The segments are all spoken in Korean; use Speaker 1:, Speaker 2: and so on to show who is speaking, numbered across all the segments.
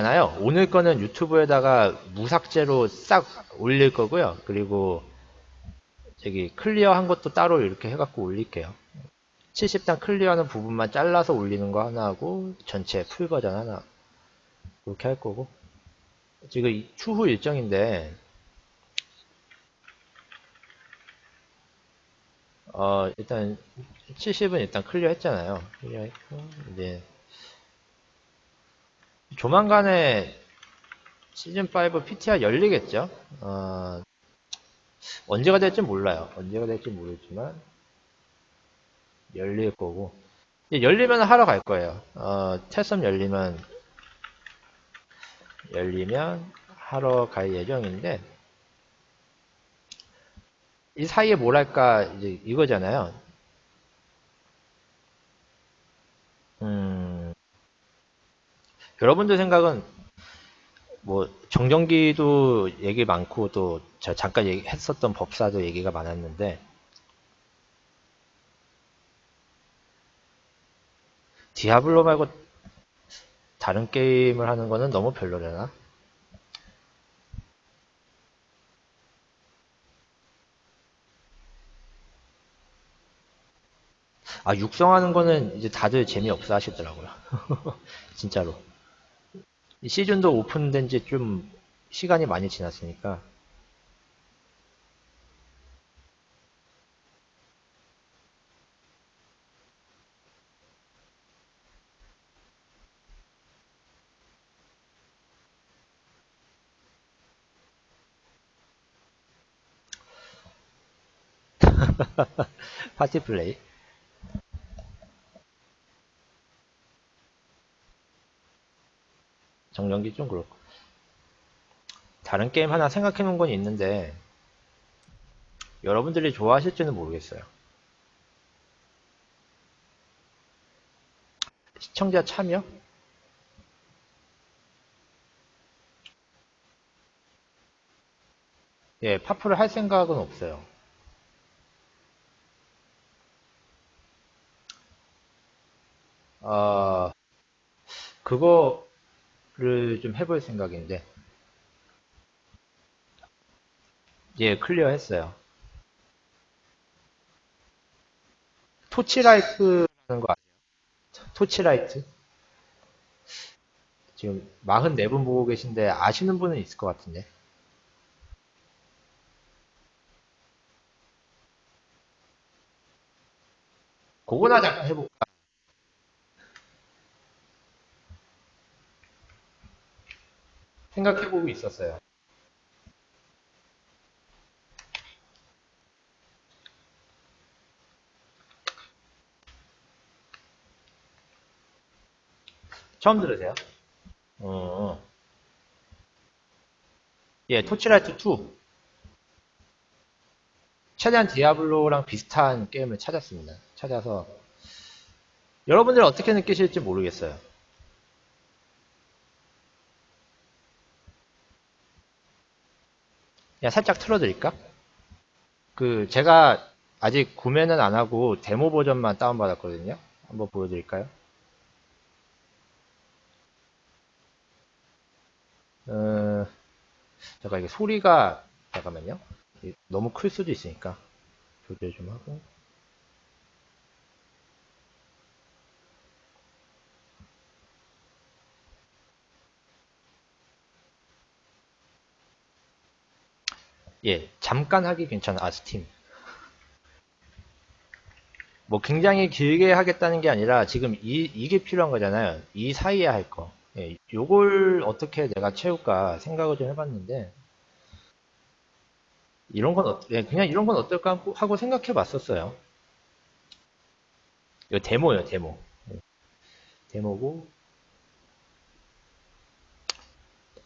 Speaker 1: 있잖아요. 오늘 거는 유튜브에다가 무삭제로 싹 올릴 거고요. 그리고 저기 클리어 한 것도 따로 이렇게 해갖고 올릴게요. 70단 클리어하는 부분만 잘라서 올리는 거 하나 하고 전체 풀 버전 하나 그렇게 할 거고 지금 이 추후 일정인데 어 일단 70은 일단 클리어 했잖아요. 클리어 했고 이제 조만간에 시즌5 PTR 열리겠죠? 어, 언제가 될지 몰라요. 언제가 될지 모르지만, 열릴 거고. 열리면 하러 갈 거예요. 어, 테섬 열리면, 열리면 하러 갈 예정인데, 이 사이에 뭘 할까, 이제 이거잖아요. 여러분들 생각은 뭐 정전기도 얘기 많고 또저 잠깐 얘기했었던 법사도 얘기가 많았는데 디아블로 말고 다른 게임을 하는 거는 너무 별로려나? 아 육성하는 거는 이제 다들 재미없어 하시더라고요 진짜로 시즌도 오픈된 지 좀 시간이 많이 지났으니까. 파티 플레이 정전기 좀 그렇고. 다른 게임 하나 생각해 놓은 건 있는데 여러분들이 좋아하실지는 모르겠어요. 시청자 참여? 예, 파프를 할 생각은 없어요. 어, 그거 를 좀 해볼 생각인데 예, 클리어 했어요. 토치라이트라는 거 아세요? 토치라이트? 지금 44분 보고 계신데 아시는 분은 있을 것 같은데. 그거나 잠깐 해볼까? 생각해보고 있었어요. 처음 들으세요? 어. 예, 토치라이트 2. 최대한 디아블로랑 비슷한 게임을 찾았습니다. 찾아서 여러분들 어떻게 느끼실지 모르겠어요. 그냥 살짝 틀어드릴까? 그 제가 아직 구매는 안 하고 데모 버전만 다운받았거든요. 한번 보여드릴까요? 어, 잠깐 이게 소리가 잠깐만요. 너무 클 수도 있으니까 조절 좀 하고. 예, 잠깐 하기 괜찮아. 아, 스팀. 뭐 굉장히 길게 하겠다는 게 아니라 지금 이, 이게 필요한 거잖아요. 이 사이에 할 거. 예, 요걸 어떻게 내가 채울까 생각을 좀 해봤는데 이런 건 어, 예, 그냥 이런 건 어떨까 하고 생각해 봤었어요. 이거 데모예요, 데모. 예, 데모고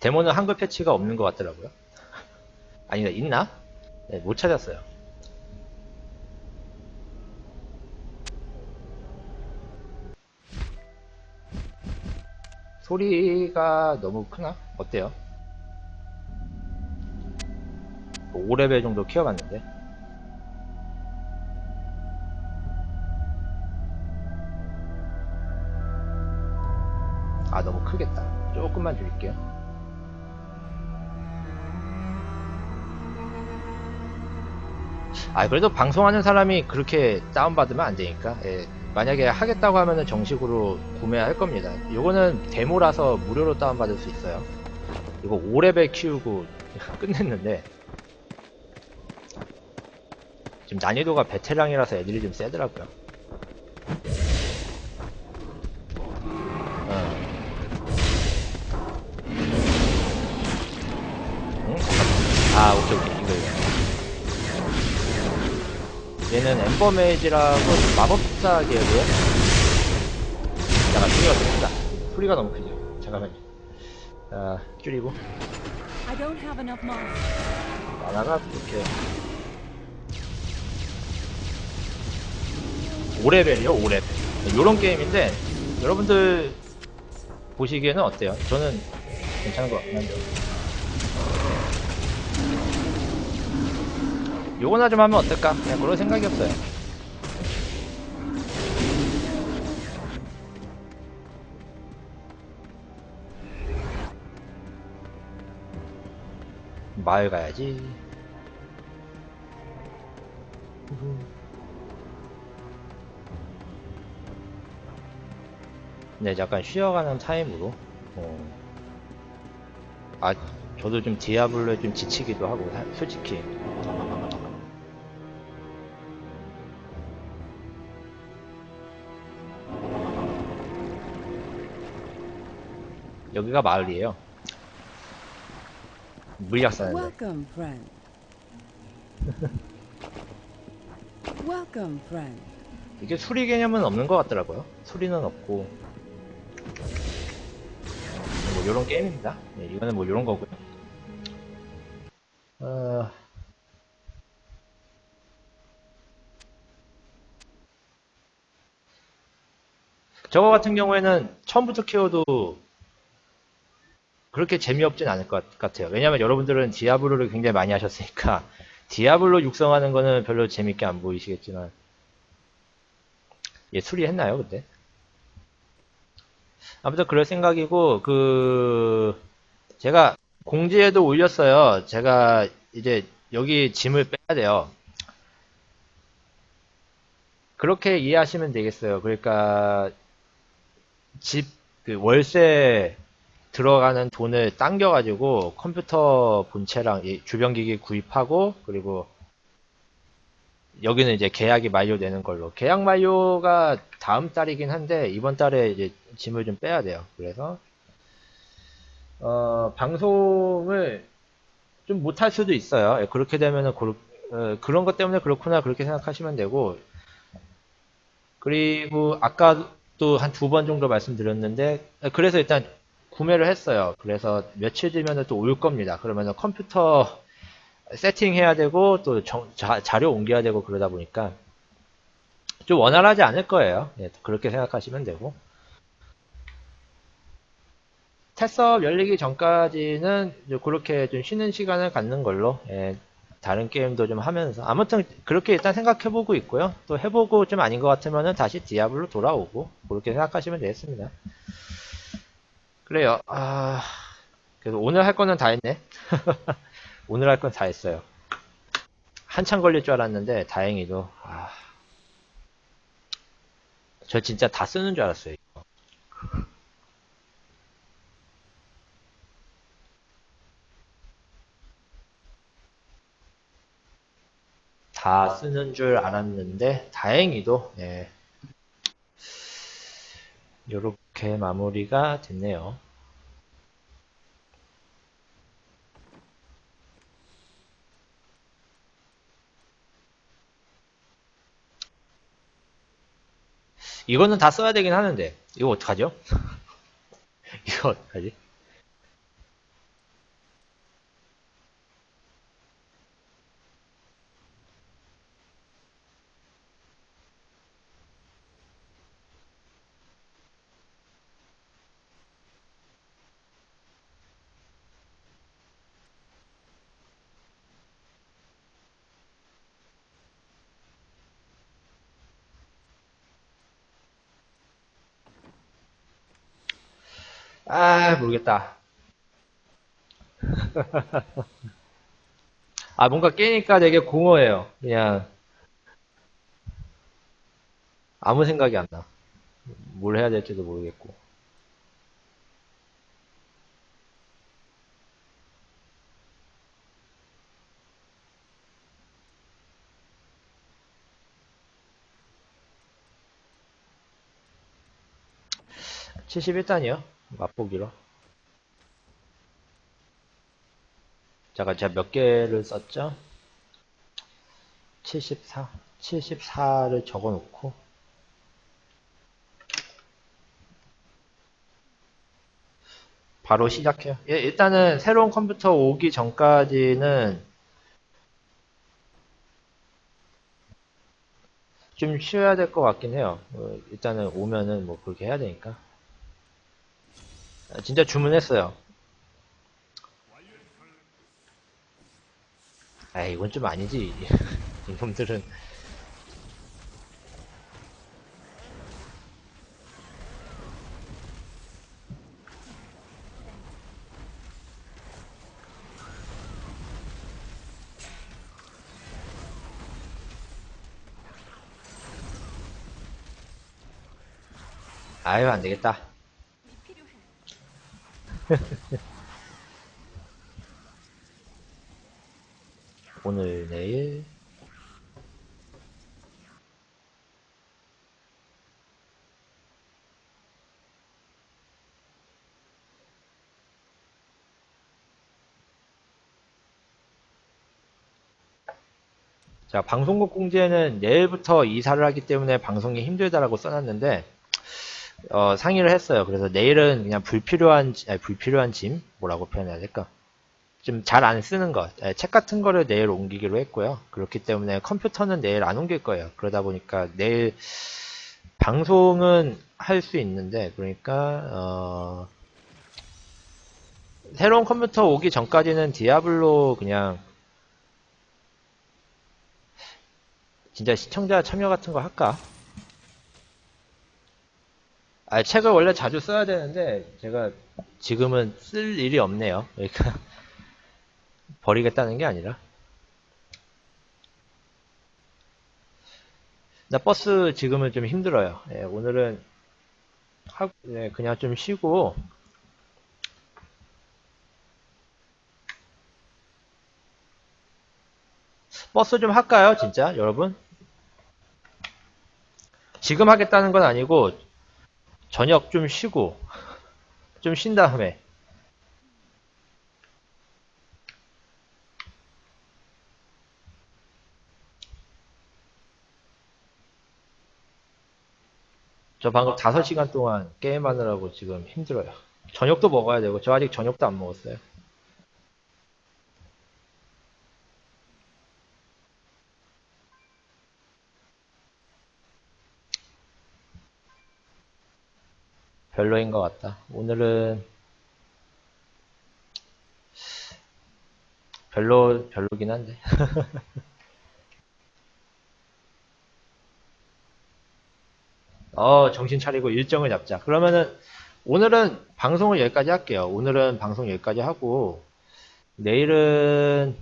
Speaker 1: 데모는 한글 패치가 없는 것 같더라고요. 아니다, 있나? 네, 못 찾았어요. 소리가 너무 크나? 어때요? 5레벨 정도 키워봤는데 아 너무 크겠다 조금만 줄일게요 아 그래도 방송하는 사람이 그렇게 다운받으면 안 되니까 예, 만약에 하겠다고 하면은 정식으로 구매할 겁니다. 요거는 데모라서 무료로 다운받을 수 있어요. 이거 5레벨 키우고 끝냈는데. 지금 난이도가 베테랑이라서 애들이 좀 세더라고요. 어. 아 오케이 오케이. 이거 이거 얘는 엠버메이지라고 마법사 계열이에요 잠깐 소리가 너무 크다. 소리가 너무 크죠. 잠깐만요. 자 줄이고. 만화가 이렇게 5레벨이요 5레벨. 요런 게임인데 여러분들 보시기에는 어때요? 저는 괜찮은 것 같긴 한데 요 거나 좀 하면 어떨까? 그냥 그런 생각이었어요 마을 가야지 네, 약간 쉬어가는 타임으로. 어. 아, 저도 좀 디아블로에 좀 지치기도 하고, 사- 솔직히. 여기가 마을이에요. 물약 사는데.
Speaker 2: Welcome, friend. Welcome, friend.
Speaker 1: 이게 수리 개념은 없는 것 같더라고요. 수리는 없고. 뭐, 요런 게임입니다. 네, 이거는 뭐, 요런 거고요. 어... 저거 같은 경우에는 처음부터 키워도 그렇게 재미없진 않을 것 같아요. 왜냐면 여러분들은 디아블로를 굉장히 많이 하셨으니까 디아블로 육성하는 거는 별로 재밌게 안 보이시겠지만 얘 수리했나요 그때? 아무튼 그럴 생각이고 그 제가 공지에도 올렸어요. 제가 이제 여기 짐을 빼야 돼요. 그렇게 이해하시면 되겠어요. 그러니까 집 그 월세 들어가는 돈을 당겨가지고 컴퓨터 본체랑 이 주변 기기 구입하고 그리고 여기는 이제 계약이 만료되는 걸로 계약 만료가 다음 달이긴 한데 이번 달에 이제 짐을 좀 빼야 돼요. 그래서 어, 방송을 좀 못할 수도 있어요. 예, 그렇게 되면은 고르- 어, 그런 것 때문에 그렇구나 그렇게 생각하시면 되고 그리고 아까도 한두 번 정도 말씀드렸는데 그래서 일단 구매를 했어요. 그래서 며칠 뒤면은 또올 겁니다. 그러면은 컴퓨터 세팅해야 되고 또 정- 자, 자료 옮겨야 되고 그러다 보니까 좀 원활하지 않을 거예요. 예, 그렇게 생각하시면 되고 테스업 열리기 전까지는 그렇게 좀 쉬는 시간을 갖는 걸로 예, 다른 게임도 좀 하면서 아무튼 그렇게 일단 생각해보고 있고요. 또 해보고 좀 아닌 것 같으면은 다시 디아블로 돌아오고 그렇게 생각하시면 되겠습니다. 그래요. 아 그래서 오늘 할 거는 다 했네. 오늘 할 건 다 했어요. 한참 걸릴 줄 알았는데 다행히도 아, 저 진짜 다 쓰는 줄 알았어요. 이거. 다 쓰는 줄 알았는데 다행히도 예. 이렇게 마무리가 됐네요. 이거는 다 써야 되긴 하는데 이거 어떡하죠? 이거 어떡하지? 아, 모르겠다. 아, 뭔가 깨니까 되게 공허해요. 그냥, 아무 생각이 안 나. 뭘 해야 될지도 모르겠고. 칠십일 단이요 맛보기로. 잠깐, 제가 몇 개를 썼죠? 74. 74를 적어 놓고. 바로 시작해요. 예, 일단은 새로운 컴퓨터 오기 전까지는 좀 쉬어야 될 것 같긴 해요. 어, 일단은 오면은 뭐 그렇게 해야 되니까. 아, 진짜 주문했어요. 아, 이건 좀 아니지. 이놈들은. 아유, 안 되겠다. 오늘, 내일. 자, 방송국 공지에는 내일부터 이사를 하기 때문에 방송이 힘들다라고 써놨는데, 어, 상의를 했어요. 그래서 내일은 그냥 불필요한, 아니, 불필요한 짐? 뭐라고 표현해야 될까? 좀 잘 안 쓰는 것, 예, 책 같은 거를 내일 옮기기로 했고요. 그렇기 때문에 컴퓨터는 내일 안 옮길 거예요. 그러다 보니까 내일 방송은 할 수 있는데, 그러니까, 어, 새로운 컴퓨터 오기 전까지는 디아블로 그냥 진짜 시청자 참여 같은 거 할까? 아, 책을 원래 자주 써야 되는데, 제가 지금은 쓸 일이 없네요. 그러니까, 버리겠다는 게 아니라. 나 버스 지금은 좀 힘들어요. 예, 오늘은, 하, 예, 그냥 좀 쉬고, 버스 좀 할까요, 진짜, 여러분? 지금 하겠다는 건 아니고, 저녁 좀 쉬고, 좀 쉰 다음에, 저 방금 5시간 동안 게임하느라고 지금 힘들어요. 저녁도 먹어야 되고, 저 아직 저녁도 안 먹었어요. 별로인 것 같다. 오늘은 별로, 별로긴 한데. 어, 정신 차리고 일정을 잡자. 그러면은 오늘은 방송을 여기까지 할게요. 오늘은 방송 여기까지 하고 내일은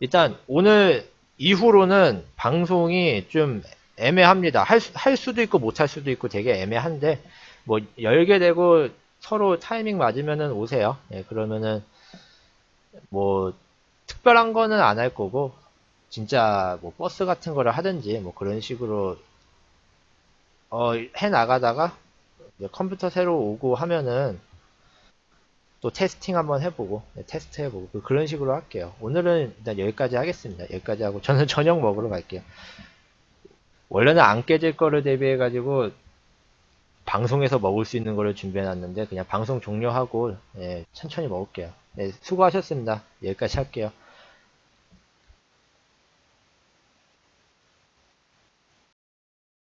Speaker 1: 일단 오늘 이후로는 방송이 좀 애매합니다. 할, 수- 할 수도 있고 못 할 수도 있고 되게 애매한데 뭐 열게 되고 서로 타이밍 맞으면은 오세요. 예, 그러면은 뭐 특별한 거는 안 할 거고 진짜 뭐 버스 같은 거를 하든지 뭐 그런 식으로 어, 해 나가다가 컴퓨터 새로 오고 하면은 또 테스팅 한번 해보고 네, 테스트 해보고 그- 그런 식으로 할게요. 오늘은 일단 여기까지 하겠습니다. 여기까지 하고 저는 저녁 먹으러 갈게요. 원래는 안 깨질 거를 대비해 가지고 방송에서 먹을 수 있는 거를 준비해 놨는데 그냥 방송 종료하고 예, 천천히 먹을게요. 네, 수고하셨습니다. 여기까지 할게요.